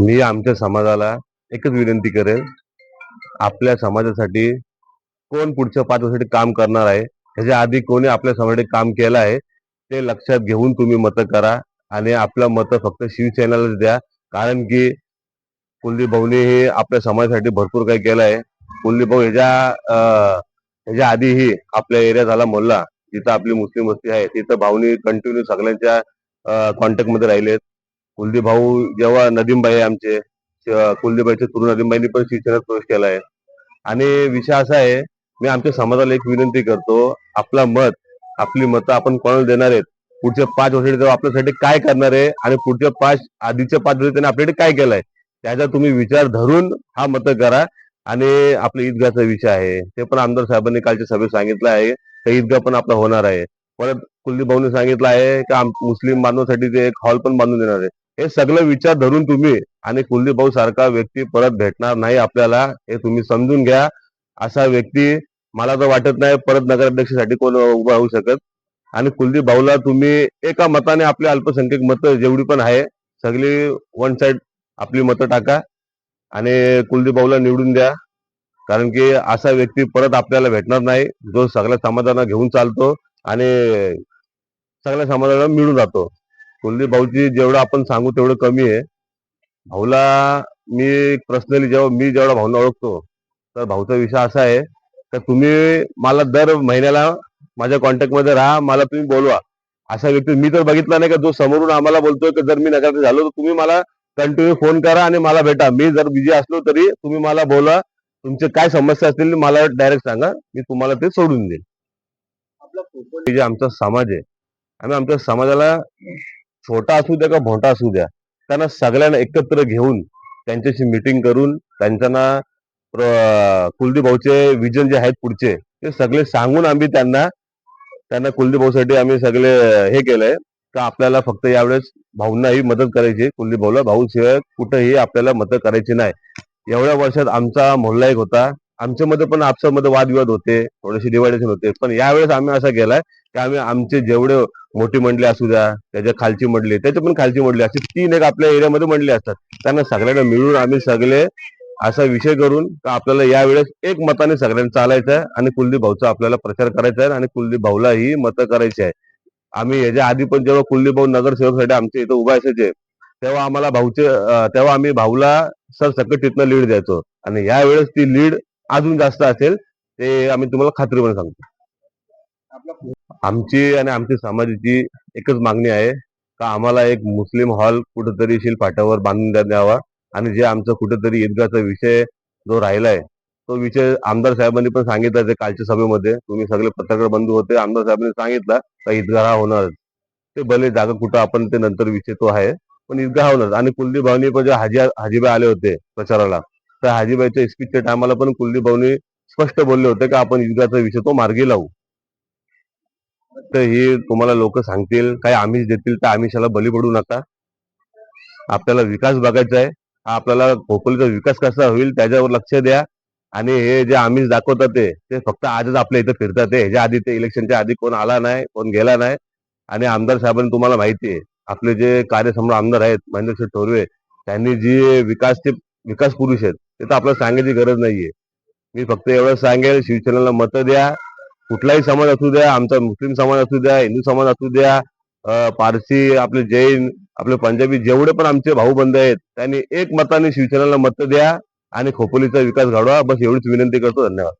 मी आमच्या समाजाला एकच विनंती करेन आपल्या समाजासाठी कोण पुढच्या पाच वर्षासाठी काम करणार आहे ह्याच्या आधी कोणी आपल्या समाजासाठी काम केलं आहे ते लक्षात घेऊन तुम्ही मतं करा आणि आपलं मतं फक्त शिवसेनेलाच द्या. कारण की कुलदीप भाऊनी हे आपल्या समाजासाठी भरपूर काही केलं आहे. कुलदीप भाऊ ह्याच्या ह्याच्या आधीही आपल्या एरिया झाला मोल्ला जिथं आपली मुस्लिम वस्ती आहे तिथं भाऊनी कंटिन्यू सगळ्यांच्या कॉन्टॅक्टमध्ये राहिलेत. कुलदीप भाऊ जेव्हा नदीमबाई आहे आमचे श- कुलदीपबाईचे तरुण नदीमबाईंनी पण शिक्षणात प्रवेश केला आहे. आणि विषय असा आहे मी आमच्या समाजाला एक विनंती करतो आपला मत आपली मतं आपण कोणाला देणार आहेत? पुढच्या पाच वर्षासाठी तेव्हा आपल्यासाठी काय करणार आहे? आणि पुढच्या पाच आधीच्या पाच वर्षात त्यांनी आपल्यासाठी काय केलंय त्याचा तुम्ही विचार धरून हा मतं करा. आणि आपल्या ईदगाचा विषय आहे. ते पण आमदार साहेबांनी कालच्या सभेत सांगितलं आहे. तर ईदगाह पण आपला होणार आहे. परत कुलदीप भाऊने सांगितलं आहे की मुस्लिम बांधवांसाठी ते एक हॉल पण बांधून देणार आहे. हे सगळं विचार धरून तुम्ही आणि कुलदीप भाऊ सारखा व्यक्ती परत भेटणार नाही आपल्याला हे तुम्ही समजून घ्या. असा व्यक्ती मला तर वाटत नाही परत नगराध्यक्षासाठी कोण उभा होऊ शकत. आणि कुलदीप भाऊला तुम्ही एका मताने आपली अल्पसंख्यक मतं जेवढी पण आहे सगळी वन साइड आपली मतं टाका आणि कुलदीप भाऊला निवडून द्या. कारण की असा व्यक्ती परत आपल्याला भेटणार नाही जो सगळ्या समाजाला घेऊन चालतो आणि सगळ्या समाजाला मिळून जातो. कुलदीप भाऊची जेवढं आपण सांगू तेवढं कमी आहे. भाऊला मी पर्सनली जेव्हा मी जेवढा भाऊना ओळखतो तर भाऊचा विषय असा आहे तर तुम्ही मला दर महिन्याला माझ्या कॉन्टॅक्टमध्ये राहा मला तुम्ही बोलवा. असा व्यक्ती मी तर बघितला नाही का जो समोरून आम्हाला बोलतोय की जर मी नगरात झालो तर तुम्ही मला कंटिन्यू फोन करा आणि मला भेटा. मी जर बिझी असलो तरी तुम्ही मला बोला. तुमचे काय समस्या असतील मला डायरेक्ट सांगा. मी तुम्हाला ते सोडून देईन. जे आमचा समाज आहे आम्ही आमच्या समाजाला छोटा असू द्या का मोठा असू द्या त्यांना सगळ्यांना एकत्र घेऊन त्यांच्याशी मिटिंग करून त्यांच्याना कुलदीप भाऊचे विजन जे आहेत पुढचे ते सगळे सांगून आम्ही त्यांना त्यांना कुलदीप भाऊसाठी आम्ही सगळे हे केलंय. का आपल्याला फक्त यावेळेस भाऊंनाही मदत करायची कुलदीप भाऊला भाऊ शिवाय कुठेही आपल्याला मदत करायची नाही. एवढ्या वर्षात आमचा मोहल्ला एक होता. आमच्यामध्ये पण आपसामध्ये वादविवाद होते थोडेसे डिवायडेशन होते. पण यावेळेस आम्ही असा केलाय की आम्ही आमचे जेवढे मोठी मंडळी असू द्या त्याच्या खालची मंडळी त्याच्या पण खालची मंडळी अशी तीन एक आपल्या एरियामध्ये मंडळी असतात. त्यांना सगळ्यांना मिळून आम्ही सगळे असा विषय करून आपल्याला यावेळेस एक मताने सगळ्यांना चालायचं आहे आणि कुलदीप भाऊचा आपल्याला प्रचार करायचा आहे आणि कुलदीप भाऊला ही मतं करायची आहे. आम्ही याच्या आधी पण जेव्हा कुलदीप भाऊ नगरसेवकसाठी आमच्या इथं उभा असायचे तेव्हा आम्हाला भाऊचे तेव्हा आम्ही भाऊला सर सकट तिथनं लीड द्यायचो. आणि यावेळेस ती लीड अजून जास्त असेल ते आम्ही तुम्हाला खात्रीपणे सांगतो. आमची आणि आमची समाजाची एकच मागणी आहे का आम्हाला एक मुस्लिम हॉल कुठेतरी शील फाट्यावर बांधून द्यावा आणि जे आमचं कुठेतरी ईदगाचा विषय जो राहिलाय तो विषय आमदार साहेबांनी पण सांगितला ते कालच्या सभेमध्ये. तुम्ही सगळे पत्रकार बंधू होते आमदार साहेबांनी सांगितलं का ईदगाह हा होणार ते भले जागा कुठं आपण ते नंतर विषय तो आहे पण ईदगाह होणार आणि कुलदीप भावनी पण जे हाजी हाजीबाई आले होते प्रचाराला तर हाजीबाईच्या स्पीचच्या टायमाला पण कुलदीप भावनी स्पष्ट बोलले होते की आपण ईदगाचा विषय तो मार्गी लावू. तर ही तुम्हाला लोक सांगतील काही आमिष देतील तर आमिषाला बली पडू नका. आपल्याला विकास बघायचा आहे. हा आपल्याला खोपोलीचा विकास कसा होईल त्याच्यावर लक्ष द्या. आणि हे जे आमिष दाखवतात ते फक्त आजच आपल्या इथं फिरतात ते. ह्याच्या आधी ते इलेक्शनच्या आधी कोण आला नाही कोण गेला नाही. आणि आमदार साहेबांनी तुम्हाला माहिती आहे आपले जे कार्यसम्राट आमदार आहेत महेंद्र ठोरवे त्यांनी जी विकासचे विकास पुरुष आहेत ते तर आपल्याला सांगायची गरज नाहीये. मी फक्त एवढं सांगेल शिवसेनेला मतं द्या. कुठलाही समाज असू द्या आमचा मुस्लिम समाज असू द्या हिंदू समाज असू द्या पारसी आपले जैन आपले पंजाबी जेवढे पण आमचे भाऊ बंध आहेत त्यांनी एक मताने शिवसेनेला मत द्या आणि खोपोलीचा विकास घडवा. बस एवढीच विनंती करतो. धन्यवाद.